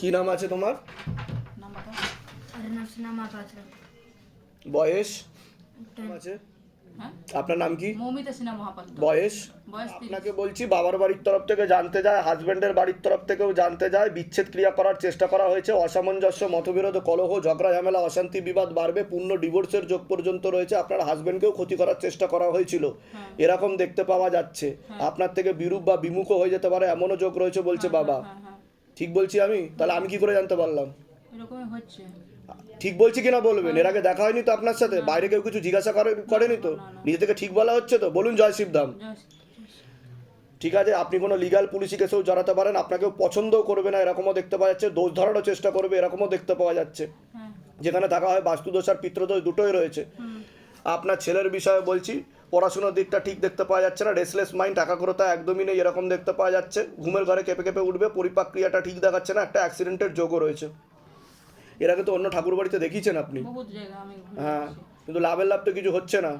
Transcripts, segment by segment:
কি নাম আছে তোমার? বয়স? আছে? হ্যাঁ আপনার নাম কি? বয়স? আপনাকে বলছি বাবার বাড়ির তরফ থেকে জানতে যায় হাজবেন্ডের বাড়ির তরফ থেকেও জানতে যায় বিচ্ছেদ ক্রিয়া করার চেষ্টা করা হয়েছে অসামঞ্জস্য মতবিরোধ কলহ ঝগড়া ঝামেলা অশান্তি বিবাদ বাড়বে পূর্ণ ডিভোর্সের যোগ পর্যন্ত রয়েছে আপনার হাজবেন্ডকেও ক্ষতি করার চেষ্টা করা হয়েছিল। এরকম দেখতে পাওয়া যাচ্ছে। আপনার থেকে বিরূপ বা বিমুখও হয়ে যেতে পারে এমনও যোগ রয়েছে বলছে বাবা। হ্যাঁ হ্যাঁ। ঠিক বলছি আমি? তাহলে আমি কি করে জানতে পারলাম? ঠিক বলছি কিনা বলবেন? এর আগে দেখা হয়নি তো আপনার সাথে? বাইরে কেউ কিছু জিজ্ঞাসা করে করেনি তো? নিজে থেকে ঠিক বলা হচ্ছে তো? বলুন জয় শিবধাম। ঠিক আছে আপনি কোনো লিগাল পুলিশি কেসেও জড়াতে পারেন। আপনাকেও পছন্দও করবে না এরকমও দেখতে পাওয়া যাচ্ছে। দোষ ধরারও চেষ্টা করবে এরকমও দেখতে পাওয়া যাচ্ছে। হ্যাঁ। যেখানে থাকা হয় বাস্তুদোষ আর পিত্রদোষ দুটোই রয়েছে। আপনার ছেলের বিষয়ে বলছি পড়াশোনার দিকটা ঠিক দেখতে পাওয়া যাচ্ছে না রেসলেস মাইন্ড একাগ্রতা একদমই নেই এরকম দেখতে পাওয়া যাচ্ছে। ঘুমের ঘরে কেঁপে কেঁপে উঠবে পরিপাক্রিয়াটা ঠিক দেখাচ্ছে না একটা অ্যাক্সিডেন্টের যোগও রয়েছে। এর আগে তো অন্য ঠাকুর বাড়িতে দেখিয়েছেন আপনি? হ্যাঁ কিন্তু লাভের লাভ তো কিছু হচ্ছে না।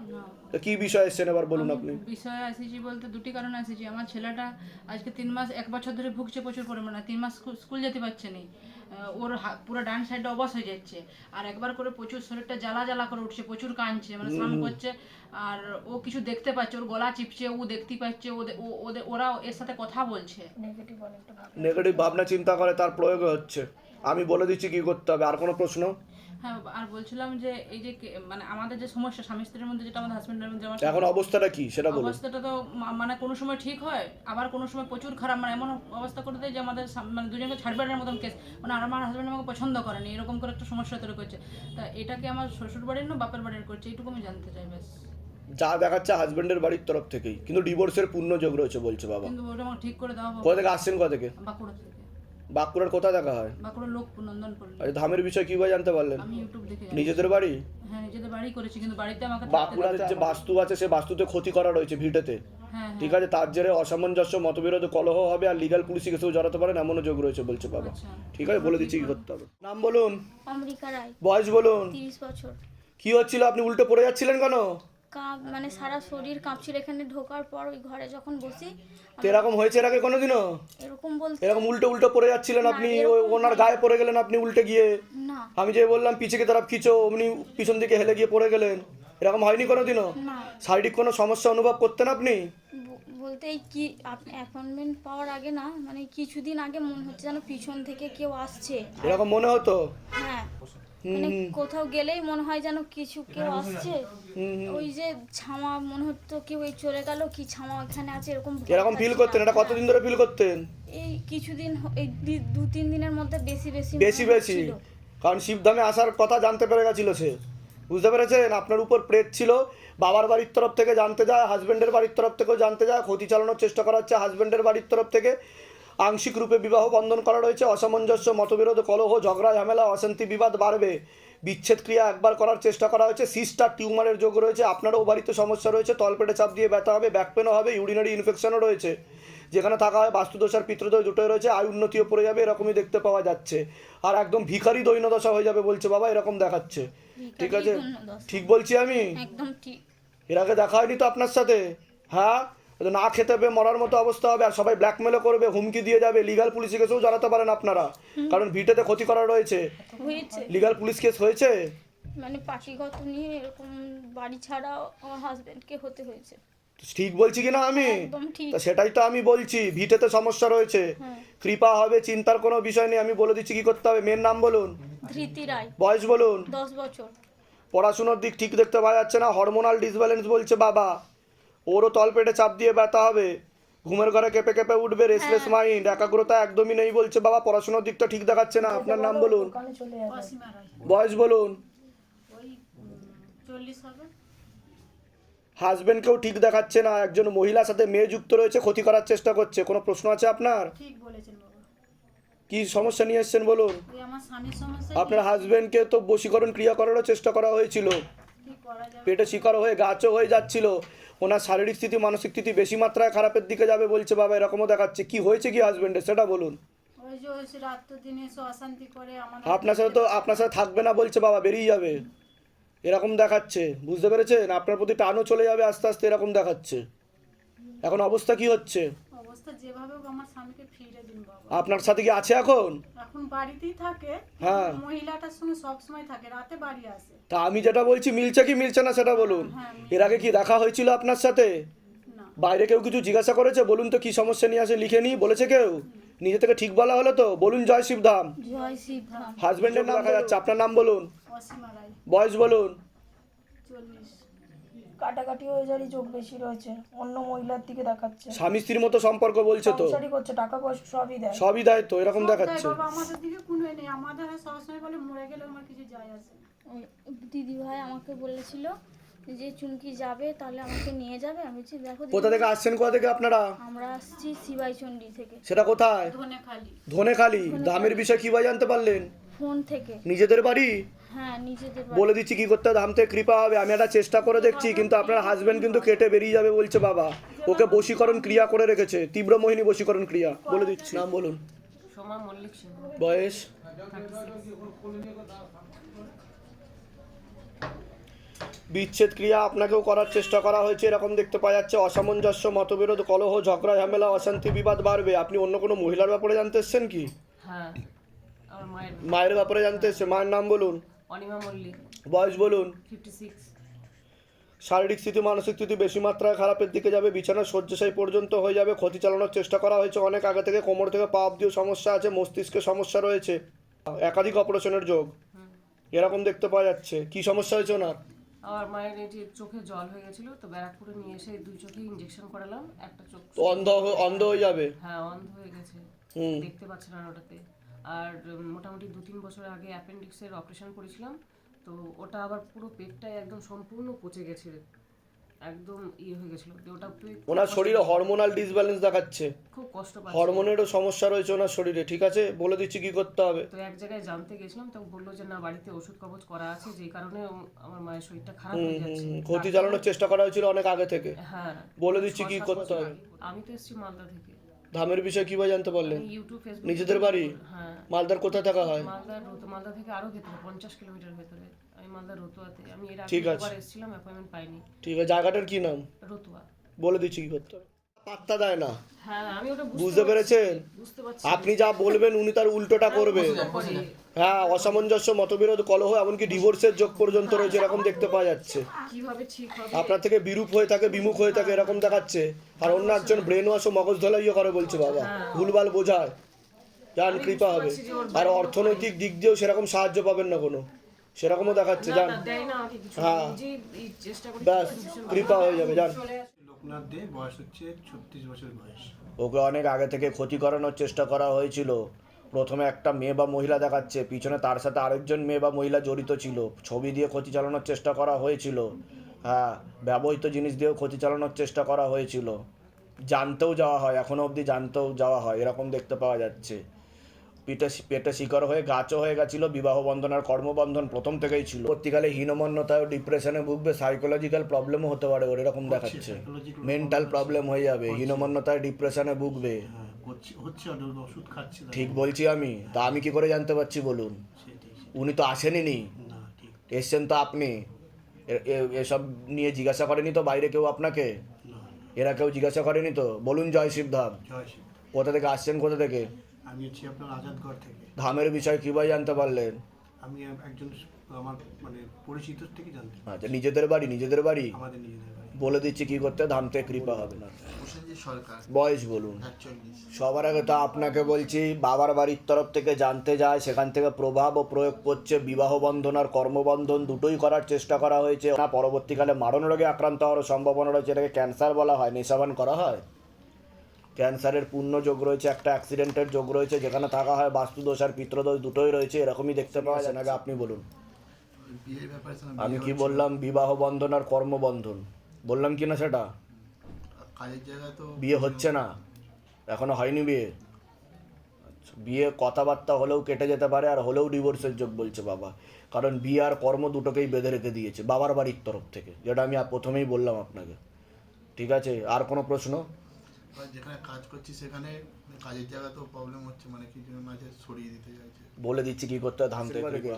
তো কি বিষয় এসছেন এবার বলুন আপনি? বিষয়ে এসেছি বলতে দুটি কারণে এসেছি। আমার ছেলেটা আজকে তিন মাস এক বছর ধরে ভুগছে প্রচুর পরিমাণে তিন মাস স্কুল- যেতে পারছে না। ওর পুরো ডান সাইডটা অবশ হয়ে যাচ্ছে। আর একবার করে প্রচুর শরীরটা জ্বালা জ্বালা করে উঠছে প্রচুর কাঁদছে মানে স্নান করছে। আর ও কিছু দেখতে পাচ্ছে ওর গলা চিপছে ও দেখতে পাচ্ছে ওদের ও- ওদের ওরা এর সাথে কথা বলছে। নেগেটিভ নেগেটিভ ভাবনা চিন্তা করে তার প্রয়োগ হচ্ছে। আমি বলে দিচ্ছি কি করতে হবে আর কোনো প্রশ্ন? হ্যাঁ আর বলছিলাম যে এই যে মানে আমাদের যে সমস্যা স্বামী স্ত্রীর মধ্যে যেটা আমাদের হাজবেন্ডের মধ্যে আমার এখন অবস্থাটা কি সেটা বলুন। অবস্থাটা তো মানে কোনো সময় ঠিক হয় আবার কোনো সময় প্রচুর খারাপ মানে এমন অবস্থা করে দেয় যে আমাদের মানে দুজনকে ছাড়বেনের মতন কেস মানে আর আমার হাজব্যান্ড আমাকে পছন্দ করেনি এরকম করে একটা সমস্যা তৈরি করছে। তা এটা কি আমার শ্বশুর বাড়ির না বাপের বাড়ির করছে? এইটুকু আমি জানতে চাই ব্যাস। যা দেখাচ্ছে হাজবেন্ডের বাড়ির তরফ থেকেই। কিন্তু ডিভোর্সের পূর্ণ যোগ রয়েছে বলছে বাবা। কিন্তু ওটা ঠিক করে দেওয়া হবে। কোথা থেকে আসছেন কোথা থেকে? বাঁকুড়া থেকে। বাঁকুড়ার কোথায় দেখা হয়? বাঁকুড়া লোকপুর নন্দনপুর আর এই ধামের বিষয় কীভাবে জানতে পারলেন? আমি ইউটিউব দেখে নিজেদের বাড়ি? হ্যাঁ নিজেদের বাড়ি করেছি কিন্তু বাড়িতে আমাকে বাঁকুড়াতে যে বাস্তু আছে সে বাস্তুতে ক্ষতি করা রয়েছে ভিটেতে হ্যাঁ ঠিক আছে তার জেরে অসামঞ্জস্য মতবিরোধ কলহ হবে আর লিগাল পুলিশি কেসেও জড়াতে পারেন এমনও যোগ রয়েছে বলছে বাবা। আচ্ছা। ঠিক আছে বলে দিচ্ছি কি করতে হবে। নাম বলুন। বয়স বলুন। তিরিশ বছর। কি হচ্ছিল? আপনি উল্টে পড়ে যাচ্ছিলেন কেন? কাঁপ মানে সারা শরীর কাঁপছিল। এখানে ঢোকার পর ওই ঘরে যখন বসি তো এরকম হয়েছে এর আগে কোনোদিনও? এরকম বলতে এরকম উল্টো উল্টো পড়ে যাচ্ছিলেন আপনি ওই ওনার গায়ে পড়ে গেলেন আপনি উল্টে গিয়ে? না। আমি যে বললাম পিছিয়ে তরফ খিচো অমনি পিছন দিকে হেলে গিয়ে পড়ে গেলেন। এরকম হয়নি কোনোদিনও? না। শারীরিক কোনো সমস্যা অনুভব করতেন আপনি? বলতে এই কি অ্যাপয়েন্টমেন্ট পাওয়ার আগে না মানে কিছুদিন আগে মনে হচ্ছে যেন পিছন থেকে কেউ আসছে। এরকম মনে হতো? হ্যাঁ। মানে কোথাও গেলেই মনে হয় যেন কিছু কেউ আসছে। ওই যে ছামা মনে হতো কেউ এই চলে গেল কি ছামা এখানে আছে এরকম এরকম ফিল করতেন? এটা কতদিন ধরে ফিল করতেন? এই কিছুদিন এই দু তিন দিনের মধ্যে বেশি বেশি বেশি বেশি। কারণ শিবধামে আসার কথা জানতে পেরে গেছিল সে। বুঝতে পেরেছেন? আপনার উপর প্রেত ছিল। বাবার বাড়ির তরফ থেকে জানতে যায় হাজবেন্ডের বাড়ির তরফ থেকেও জানতে যায় ক্ষতি চালানোর চেষ্টা করা হচ্ছে হাজব্যান্ডের বাড়ির তরফ থেকে। আংশিক রূপে বিবাহ বন্ধন করা রয়েছে অসামঞ্জস্য মতবিরোধ কলহ ঝগড়া ঝামেলা অশান্তি বিবাদ বাড়বে। বিচ্ছেদ ক্রিয়া একবার করার চেষ্টা করা হয়েছে। সিস্টার টিউমারের যোগ রয়েছে আপনারও বাড়িতে সমস্যা রয়েছে তলপেটে চাপ দিয়ে ব্যথা হবে ব্যাক পেনও হবে ইউরিনারি ইনফেকশনও রয়েছে। যেখানে থাকা হয় বাস্তুদোষ আর পিতৃদোষ দুটোই রয়েছে আয় উন্নতিও পড়ে যাবে এরকমই দেখতে পাওয়া যাচ্ছে। আর একদম ভিখারি দৈন্যদশা হয়ে যাবে বলছে বাবা এরকম দেখাচ্ছে। ঠিক আছে? ঠিক বলছি আমি? একদম ঠিক। এর আগে দেখা হয়নি তো আপনার সাথে? হ্যাঁ? না খেতে পেয়ে মরার মতো অবস্থা হবে আর সবাই ব্ল্যাকমেলও করবে হুমকি দিয়ে যাবে লিগাল পুলিশ কেসেও জড়াতে পারেন আপনারা। কারণ ভিটেতে ক্ষতি করা রয়েছে। লিগাল পুলিশ কেস হয়েছে? মানে পার্টিগত নিয়ে এরকম বাড়ি ছাড়াও আমার হাজবেন্ডকে হতে হয়েছে। ঠিক বলছি কি না আমি তা সেটাই তো আমি বলছি ভিটেতে সমস্যা রয়েছে। হ্যাঁ। কৃপা হবে চিন্তার কোনো বিষয় নেই আমি বলে দিচ্ছি কি করতে হবে। মেয়ের নাম বলুন? ধৃতি রায়। বয়স বলুন? দশ বছর। পড়াশুনোর দিক ঠিক দেখতে পাওয়া যাচ্ছে না হরমোনাল ডিসব্যালেন্স বলছে বাবা। ওরও তলপেটে চাপ দিয়ে ব্যথা হবে। ঘুমের ঘরে কেঁপে কেঁপে উঠবে রেসলেস মাইন্ড একাগ্রতা একদমই নেই বলছে বাবা পড়াশোনার দিকটা ঠিক দেখাচ্ছে না। আপনার নাম বলুন। অসীমা বয়স বলুন। হাজবেন্ডকেও ঠিক দেখাচ্ছে না একজন মহিলার সাথে মেয়ে যুক্ত রয়েছে ক্ষতি করার চেষ্টা করছে। কোনো প্রশ্ন আছে আপনার? ঠিক কি সমস্যা নিয়ে এসছেন বলুন? ওই আমার স্বামীর সমস্যা আপনার হাজবেন্ডকে তো বশীকরণ ক্রিয়া করারও চেষ্টা করা হয়েছিল পেটে শিকার হয়ে গাছও হয়ে যাচ্ছিল। ওনার শারীরিক স্থিতি মানসিক স্থিতি বেশি মাত্রায় খারাপের দিকে যাবে বলছে বাবা এরকমও দেখাচ্ছে। কি হয়েছে কি হাজবেন্ডের সেটা বলুন। আপনার সাথে তো আপনার সাথে থাকবে না বলছে বাবা বেরিয়ে যাবে। এরকম দেখাচ্ছে। বুঝতে পেরেছেন? আপনার প্রতি টানও চলে যাবে আস্তে আস্তে এরকম দেখাচ্ছে। এখন অবস্থা কি হচ্ছে? অবস্থা যেভাবে আমার স্বামীকে ফিরে দিন বাবা। আপনার সাথে কি আছে এখন? এখন বাড়িতেই থাকে হ্যাঁ। মহিলাটার সঙ্গে সব সময় থাকে রাতে বাড়ি আসে। তা আমি যেটা বলছি মিলছে কি মিলছে না সেটা বলুন। হ্যাঁ, এর আগে কি দেখা হয়েছিল আপনার সাথে? বাইরে কেউ কিছু জিজ্ঞাসা করেছে? বলুন তো কি সমস্যা নিয়ে আসে লিখে নি বলেছে কেউ? নিজে থেকে ঠিক বলা হলো তো? বলুন জয় শিবধাম জয় শিবধাম হাজবেন্ডের নাম দেখা যাচ্ছে। আপনার নাম বলুন। অসীমা রায়। বয়স বলুন। চল্লিশ। কাটাকাটি হয়ে যারই চোখ বেশি রয়েছে। অন্য মহিলার দিকে দেখাচ্ছে। স্বামী স্ত্রীর মতো সম্পর্ক বলছে তো? সংসারই করছে টাকা পয়সা সবই দেয়। সবই দেয় তো এরকম দেখাচ্ছে। বাবা আমাদের দিকে কোনো নেই। আমাদের সবসময় বলে মরে গেলে আমার কিছু যায় আসে না। ওই দিদি ভাই আমাকে বলেছিল যে চুমকি যাবে তাহলে আমাকে নিয়ে যাবে। আমি বলছি দেখো কোথা থেকে আসছেন? কোথা থেকে আপনারা? আমরা আসছি সিবাইচন্ডি থেকে। সেটা কোথায়? ধনে খালি ধনেখালি। দামের বিষয়ে কীভাবে জানতে পারলেন? ফোন থেকে। নিজেদের বাড়ি? হ্যাঁ নিজেদের বাড়ি। বলে দিচ্ছি কি করতে হবে, ধাম থেকে কৃপা হবে। আমি একটা চেষ্টা করে দেখছি কিন্তু আপনার হাজবেন্ড কিন্তু কেটে বেরিয়ে যাবে বলছে বাবা। ওকে বশীকরণ ক্রিয়া করে রেখেছে। তীব্র মোহিনী বশীকরণ ক্রিয়া। বলে দিচ্ছি। নাম বলুন। সোমা বয়স? বিচ্ছেদ ক্রিয়া আপনাকেও করার চেষ্টা করা হয়েছে। এরকম দেখতে পাওয়া যাচ্ছে। অসামঞ্জস্য মতবিরোধ কলহ ঝগড়া ঝামেলা অশান্তি বিবাদ বাড়বে। আপনি অন্য কোনো মহিলার ব্যাপারে জানতে এসছেন কি? হ্যাঁ। মায়ের ব্যাপারে জানতে এসছে? মায়ের নাম বলুন। অনিমা মল্লিক। বয়স বলুন। শারীরিক স্থিতি মানসিক স্থিতি বেশি মাত্রায় খারাপের দিকে যাবে বিছানা শয্যাশায়ী পর্যন্ত হয়ে যাবে ক্ষতি চালানোর চেষ্টা করা হয়েছে অনেক। আগে থেকে কোমর থেকে পা অব্দিও সমস্যা আছে মস্তিষ্কে সমস্যা রয়েছে। একাধিক অপারেশনের যোগ। এরকম দেখতে পাওয়া যাচ্ছে। কি সমস্যা হয়েছে ওনার? আমার মায়ের চোখে জল হয়ে গেছিল তো ব্যারাকপুরে নিয়ে এসে দুই চোখে ইঞ্জেকশন করালাম একটা চোখ অন্ধ অন্ধ হয়ে যাবে? হ্যাঁ অন্ধ হয়ে গেছে। দেখতে পাচ্ছে না ওটাতে। আর মোটামুটি দু তিন বছর আগে অ্যাপেন্ডিক্সের অপারেশন করেছিলাম তো ওটা আবার পুরো পেটটাই একদম সম্পূর্ণ পচে গেছে একদম ইয়ে হয়ে গেছিল ওটা ওনার শরীরে হরমোনাল ডিসব্যালেন্স দেখাচ্ছে। খুব কষ্ট পাচ্ছে। হরমোনেরও সমস্যা রয়েছে ওনার শরীরে ঠিক আছে? বলে দিচ্ছি কি করতে হবে। তো এক জায়গায় জানতে গেছিলাম তো বলল যে না বাড়িতে ওষুধ কবজ করা আছে যেই কারণে আমার মায়ের শরীরটা খারাপ হয়ে যাচ্ছে। ক্ষতি চালানোর চেষ্টা করা হয়েছিল অনেক আগে থেকে। হ্যাঁ বলে দিচ্ছি কি করতে হবে। আমি তো এসেছি মালদা থেকে। ধামের বিষয়ে কীভাবে জানতে পারলেন ইউটিউব ফেসবুক নিজেদের বাড়ি? হ্যাঁ। মালদার কোথায় থাকা হয়? মালদার রোতো মালদা থেকে আরও ভেতরে পঞ্চাশ কিলোমিটার ভেতরে। আমি মালদার রতুয়াতে আমি এর আগে ঠিক আছে। একবার এসেছিলাম অ্যাপয়েন্টমেন্ট পাইনি। ঠিক আছে জায়গাটার কি নাম? রতুয়া। বলে দিচ্ছি কি করতে হবে। পাত্তা দেয় না। হ্যাঁ বুঝতে পেরেছেন? আপনি যা বলবেন উনি তার উল্টোটা করবে। হ্যাঁ অসামঞ্জস্য মতবিরোধ কলহ এমনকি ডিভোর্সের যোগ পর্যন্ত রয়েছে এরকম দেখতে পাওয়া যাচ্ছে। আপনার থেকে বিরূপ হয়ে থাকে বিমুখ হয়ে থাকে এরকম দেখাচ্ছে। আর অন্য একজন ব্রেন ওয়াশ ও মগজ ধলাইও করে বলছে বাবা। ভুলভাল বোঝায়। যান কৃপা হবে। আর অর্থনৈতিক দিক দিয়েও সেরকম সাহায্য পাবেন না কোনো। সেরকমও দেখাচ্ছে যান। হ্যাঁ। ব্যাস কৃপা হয়ে যাবে যান। দে বয়স হচ্ছে ছত্রিশ বছর বয়স। ওকে অনেক আগে থেকে ক্ষতি করানোর চেষ্টা করা হয়েছিল। প্রথমে একটা মেয়ে বা মহিলা দেখাচ্ছে, পিছনে তার সাথে আরেকজন মেয়ে বা মহিলা জড়িত ছিল। ছবি দিয়ে ক্ষতি চালানোর চেষ্টা করা হয়েছিল। হ্যাঁ ব্যবহৃত জিনিস দিয়েও ক্ষতি চালানোর চেষ্টা করা হয়েছিল। জানতেও যাওয়া হয় এখনও অবধি জানতেও যাওয়া হয়, এরকম দেখতে পাওয়া যাচ্ছে। পিঠে পেটে শিকার হয়ে গাছও হয়ে গেছিল বিবাহ বন্ধন আর কর্মবন্ধন প্রথম থেকেই ছিল। পরবর্তীকালে হীনমন্যতায় ডিপ্রেশনে ভুগবে সাইকোলজিক্যাল প্রবলেমও হতে পারে ওর এরকম দেখাচ্ছে। মেন্টাল প্রবলেম হয়ে যাবে হীনমন্যতায় ডিপ্রেশনে ভুগবে। হ্যাঁ। ঠিক বলছি আমি তা আমি কি করে জানতে পারছি বলুন? উনি তো আসেনি না। এসছেন তো আপনি। এসব নিয়ে জিজ্ঞাসা করেনি তো বাইরে কেউ আপনাকে? এরা কেউ জিজ্ঞাসা করেনি তো? বলুন জয় শিবধাম। কোথা থেকে আসছেন কোথা থেকে? আমি হচ্ছি আপনার আজাদগড় থেকে। ধামের বিষয় কীভাবে জানতে পারলেন? আমি একজন আমার মানে পরিচিত থেকে জানতে আচ্ছা নিজেদের বাড়ি নিজেদের বাড়ি? আমাদের নিজেদের বাড়ি। বলে দিচ্ছি কি করতে ধাম থেকে কৃপা হবে না। বয়স বলুন। সবার আগে তো আপনাকে বলছি বাবার বাড়ির তরফ থেকে জানতে যায় সেখান থেকে প্রভাব ও প্রয়োগ করছে বিবাহ বন্ধন আর কর্মবন্ধন দুটোই করার চেষ্টা করা হয়েছে। না পরবর্তীকালে মারণ রোগে আক্রান্ত হওয়ার সম্ভাবনা রয়েছে এটাকে ক্যান্সার বলা হয় নেশাবান করা হয়? ক্যান্সারের পূর্ণ যোগ রয়েছে একটা অ্যাক্সিডেন্টের যোগ রয়েছে যেখানে থাকা হয় বাস্তুদোষ আর পিত্রদোষ দুটোই রয়েছে এরকমই দেখতে পাওয়া যায়। আগে আপনি বলুন। আমি কি বললাম? বিবাহ বন্ধন আর কর্মবন্ধন। বললাম কি না সেটা? কাজের জায়গায় তো বিয়ে হচ্ছে না। এখনও হয়নি বিয়ে। আচ্ছা, বিয়ে কথাবার্তা হলেও কেটে যেতে পারে আর হলেও ডিভোর্সের যোগ বলছে বাবা। কারণ বিয়ে আর কর্ম দুটোকেই বেঁধে রেখে দিয়েছে বাবার বাড়ির তরফ থেকে যেটা আমি প্রথমেই বললাম আপনাকে। ঠিক আছে? আর কোনো প্রশ্ন? এবার যেখানে কাজ করছি সেখানে কাজের জায়গায় তো প্রবলেম হচ্ছে মানে কিছু মাঝে সরিয়ে দিতে চাইছে। বলে দিচ্ছি কি করতে ধাম থেকে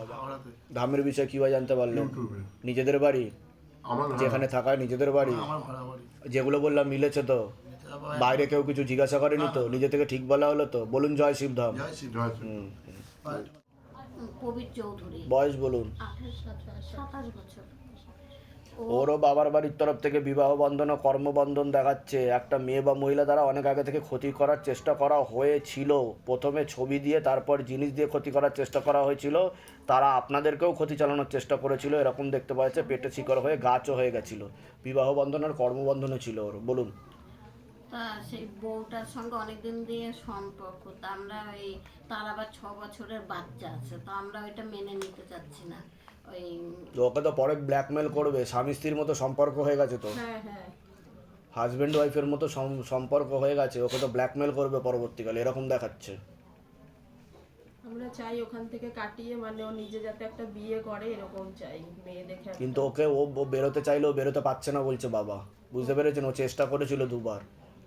ধামের বিষয়ে কীভাবে জানতে পারলেন নিজেদের বাড়ি? যেখানে থাকা নিজেদের বাড়ি? আমার ভাড়া বাড়ি। যেগুলো বললাম মিলেছে তো? বাইরে কেউ কিছু জিজ্ঞাসা করেনি তো? নিজে থেকে ঠিক বলা হলো তো? বলুন জয় শিবধাম কবির চৌধুরী। বয়স বলুন। সাতাশ বছর। ওরও বাবার বাড়ির তরফ থেকে বিবাহ বন্ধন ও কর্মবন্ধন দেখাচ্ছে। একটা মেয়ে বা মহিলা দ্বারা অনেক আগে থেকে ক্ষতি করার চেষ্টা করা হয়েছিল। প্রথমে ছবি দিয়ে তারপর জিনিস দিয়ে ক্ষতি করার চেষ্টা করা হয়েছিল। তারা আপনাদেরকেও ক্ষতি চালানোর চেষ্টা করেছিল। এরকম দেখতে পাওয়া যাচ্ছে পেটে শিকড় হয়ে গাছও হয়ে গেছিল। বিবাহ বন্ধন আর কর্মবন্ধনও ছিল ওর। বলুন। তা সেই বউটার সঙ্গে অনেকদিন দিয়ে সম্পর্ক। তা আমরা ওই তার আবার ছ বছরের বাচ্চা আছে। তো আমরা ওইটা মেনে নিতে চাচ্ছি না। ওই তো ওকে তো পরে ব্ল্যাকমেল করবে স্বামী স্ত্রীর মতো সম্পর্ক হয়ে গেছে তো? হ্যাঁ হ্যাঁ। হাজব্যান্ড ওয়াইফের মতো সম্পর্ক হয়ে গেছে ওকে তো ব্ল্যাকমেল করবে পরবর্তীকালে এরকম দেখাচ্ছে। আমরা চাই ওখান থেকে কাটিয়ে মানে ও নিজে যাতে একটা বিয়ে করে এরকম চাই মেয়ে দেখে কিন্তু ওকে ও ও বেরোতে চাইলেও বেরোতে পারছে না বলছে বাবা। বুঝতে পেরেছেন? ও চেষ্টা করেছিল দুবার।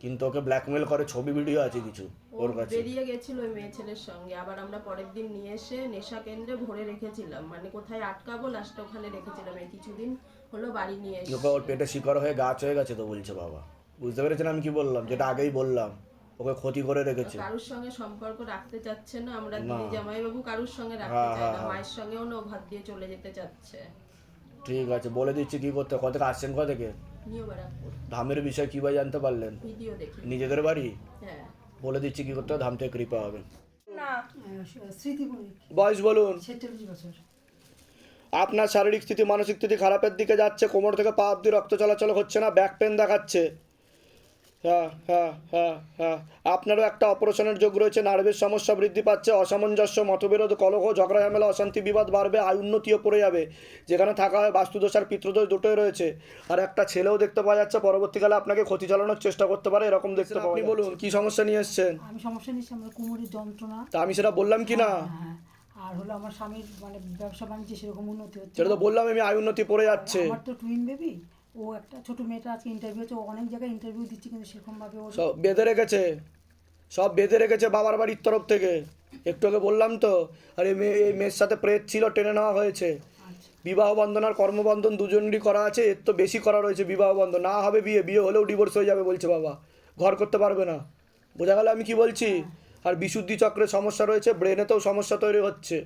কিন্তু ওকে ব্ল্যাকমেল করে ছবি ভিডিও আছে কিছু ওর কাছে। বেরিয়ে গেছিল ওই মেয়ে ছেলের সঙ্গে। আবার আমরা পরের দিন নিয়ে এসে নেশা কেন্দ্রে ভরে রেখেছিলাম। মানে কোথায় আটকাবো লাস্ট ওখানে রেখেছিলাম। এই কিছুদিন হলো বাড়ি নিয়ে এসে। ওকে ওর পেটে শিকড় হয়ে গাছ হয়ে গেছে তো বলছে বাবা। বুঝতে পেরেছেন আমি কি বললাম? যেটা আগেই বললাম। ওকে ক্ষতি করে রেখেছে। কারুর সঙ্গে সম্পর্ক রাখতে চাচ্ছে না। আমরা। দিদি জামাইবাবু কারুর সঙ্গে রাখতে হ্যাঁ, চাই হ্যাঁ, না। হ্যাঁ। মায়ের সঙ্গেও না ভাত দিয়ে চলে যেতে চাচ্ছে। ঠিক আছে বলে দিচ্ছি কি করতে? কত থেকে আসছেন কোথা থেকে? ধামের বিষয়ে কীভাবে ভাই জানতে পারলেন? নিজেদের বাড়ি? হ্যাঁ। বলে দিচ্ছি কি করতে হবে, ধাম থেকে কৃপা হবে না বয়স বলুন। আপনার শারীরিক স্থিতি মানসিক স্থিতি খারাপের দিকে যাচ্ছে কোমর থেকে পা অব্দি রক্ত চলাচল হচ্ছে না ব্যাক পেন দেখাচ্ছে। হ্যাঁ হ্যাঁ হ্যাঁ হ্যাঁ আপনারও একটা অপারেশনের যোগ রয়েছে নার্ভের সমস্যা বৃদ্ধি পাচ্ছে অসামঞ্জস্য মতবিরোধ কলহ ঝগড়া ঝামেলা অশান্তি বিবাদ বাড়বে আয় উন্নতিও পড়ে যাবে। যেখানে থাকা হয় বাস্তুদোষ আর পিতৃদোষ দুটোই রয়েছে। আর একটা ছেলেও দেখতে পাওয়া যাচ্ছে পরবর্তীকালে আপনাকে ক্ষতি চালানোর চেষ্টা করতে পারে এরকম দেখতে পাওয়া আপনি বলুন কি সমস্যা নিয়ে এসছেন? আমি সমস্যা আমার কোমরের যন্ত্রণা। তা আমি সেটা বললাম কি না? হ্যাঁ আর হলো আমার স্বামীর মানে ব্যবসা বাণিজ্য সেরকম উন্নতি হচ্ছে সেটা তো বললাম আমি আয় উন্নতি পড়ে যাচ্ছে। আমার তো টুইন বেবি ও একটা ছোট মেয়েটা আজকে ইন্টারভিউ হচ্ছে ও অনেক জায়গায় ইন্টারভিউ দিচ্ছে কিন্তু সেরকম ভাবে ওর সব বেঁধে রেখেছে। সব বেঁধে রেখেছে বাবার বাড়ির তরফ থেকে। একটু আগে বললাম তো আর এই মেয়ে এই মেয়ের সাথে প্রেত ছিল টেনে নেওয়া হয়েছে। বিবাহ বন্ধন আর কর্মবন্ধন দুজনেরই করা আছে এর তো বেশি করা রয়েছে বিবাহ বন্ধন। না হবে বিয়ে বিয়ে হলেও ডিভোর্স হয়ে যাবে বলছে বাবা। ঘর করতে পারবে না। বোঝা গেল আমি কি বলছি? আর বিশুদ্ধি চক্রের সমস্যা রয়েছে ব্রেনেতেও সমস্যা তৈরি হচ্ছে।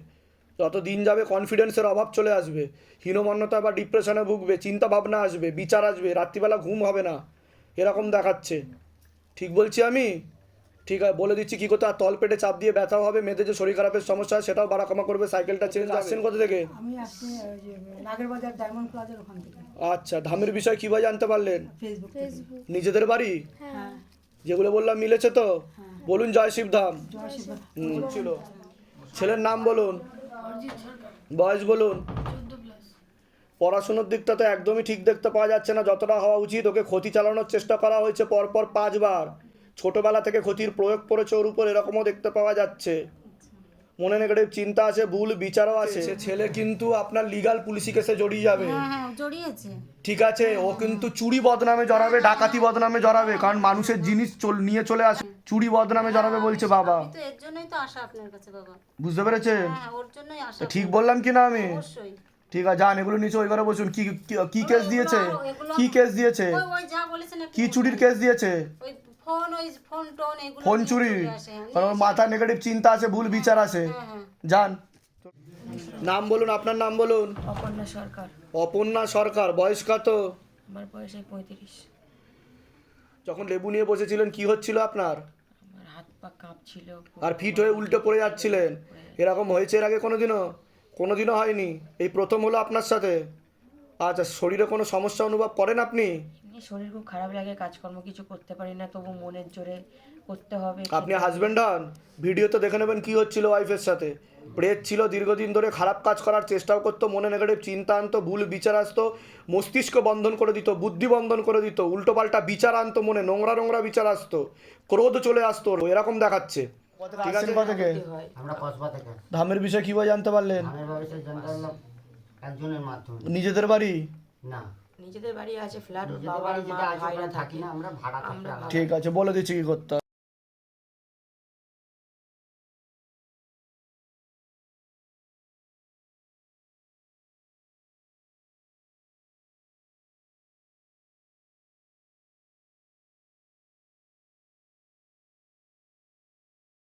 যত দিন যাবে কনফিডেন্সের অভাব চলে আসবে। হীনমন্যতা বা ডিপ্রেশনে ভুগবে চিন্তা ভাবনা আসবে বিচার আসবে রাত্রিবেলা ঘুম হবে না। এরকম দেখাচ্ছে। ঠিক বলছি আমি? ঠিক আছে বলে দিচ্ছি কি করতে আর তল পেটে চাপ দিয়ে ব্যথা হবে মেয়েদের যে শরীর খারাপের সমস্যা হয় সেটাও বাড়া কমা করবে সাইকেলটা চেঞ্জ আসছেন কোথা থেকে? আমি আসছি ওই যে নাগের বাজার ডায়মন্ড প্লাজার ওখান থেকে। আচ্ছা ধামের বিষয় কীভাবে জানতে পারলেন? ফেসবুক ফেসবুক নিজেদের বাড়ি? হ্যাঁ। যেগুলো বললাম মিলেছে তো? বলুন জয় শিবধাম। ছিল ছেলের নাম বলুন। বয়স বলুন। পড়াশোনার দিকটা তো একদমই ঠিক দেখতে পাওয়া যাচ্ছে না। যতটা হওয়া উচিত ওকে ক্ষতি চালানোর চেষ্টা করা হয়েছে পরপর পাঁচবার। ছোটবেলা থেকে ক্ষতির প্রয়োগ করেছে ওর উপর এরকমও দেখতে পাওয়া যাচ্ছে। মনে নেগেটিভ চিন্তা আছে ভুল বিচারও আছে। সে ছেলে কিন্তু আপনার লিগাল পুলিশি কেসে জড়িয়ে যাবে। হ্যাঁ ঠিক আছে ও কিন্তু চুরি বদনামে জড়াবে ডাকাতি বদনামে জড়াবে কারণ মানুষের জিনিস চল- নিয়ে চলে আসে। চুরি বদনামে জড়াবে বলছে বাবা। তো এর জন্যই তো আসা আপনার কাছে বাবা। বুঝতে পেরেছেন? হ্যাঁ ওর জন্যই তো ঠিক বললাম কি না আমি? অবশ্যই। ঠিক আছে যান এগুলো নিচে ওই ঘরে বসুন। কি কি- কি কেস দিয়েছে? কি কেস দিয়েছে? ওই ওই যা বলেছেন কি চুরির কেস দিয়েছে? ফোন ফোন টোন এগুলো ফোন নিয়ে চুরি? কারণ ওর মাথায় নেগেটিভ চিন্তা আছে ভুল বিচার আছে। হ্যাঁ, হ্যাঁ। যান। নাম বলুন আপনার নাম বলুন। অপর্ণা সরকার। অপর্ণা সরকার বয়স কত? আমার বয়স পঁয়ত্রিশ। যখন লেবু নিয়ে বসেছিলেন কি হচ্ছিল আপনার? পা কাঁপছিল আর ফিট হয়ে উল্টো পড়ে যাচ্ছিলেন। এরকম হয়েছে এর আগে কোনোদিনও? কোনোদিনও হয়নি? এই প্রথম হলো আপনার সাথে? আচ্ছা শরীরে কোনো সমস্যা অনুভব করেন আপনি? শরীর খুব খারাপ লাগে কাজকর্ম কিছু করতে পারি না তবু মনের জোরে করতে হবে আপনি হাজব্যান্ড হন? ভিডিও তো দেখে নেবেন কি হচ্ছিল ওয়াইফের সাথে। প্রেত ছিল দীর্ঘদিন ধরে খারাপ কাজ করার চেষ্টাও করতো মনে নেগেটিভ চিন্তা আনতো ভুল বিচার আসতো মস্তিষ্ক বন্ধন করে দিত বুদ্ধি বন্ধন করে দিত উল্টোপাল্টা বিচার আনতো মনে নোংরা নোংরা বিচার আসতো ক্রোধ চলে আসতো এরকম দেখাচ্ছে। ঠিক আছে ধামের বিষয়ে কীভাবে জানতে পারলেন? নিজেদের বাড়ি? না। নিজেদের বাড়ি আছে ফ্ল্যাট বাবা মা ভাইরা থাকি থাকি না আমরা ভাড়া থাকি ঠিক আছে বলে দিচ্ছি কি করতে?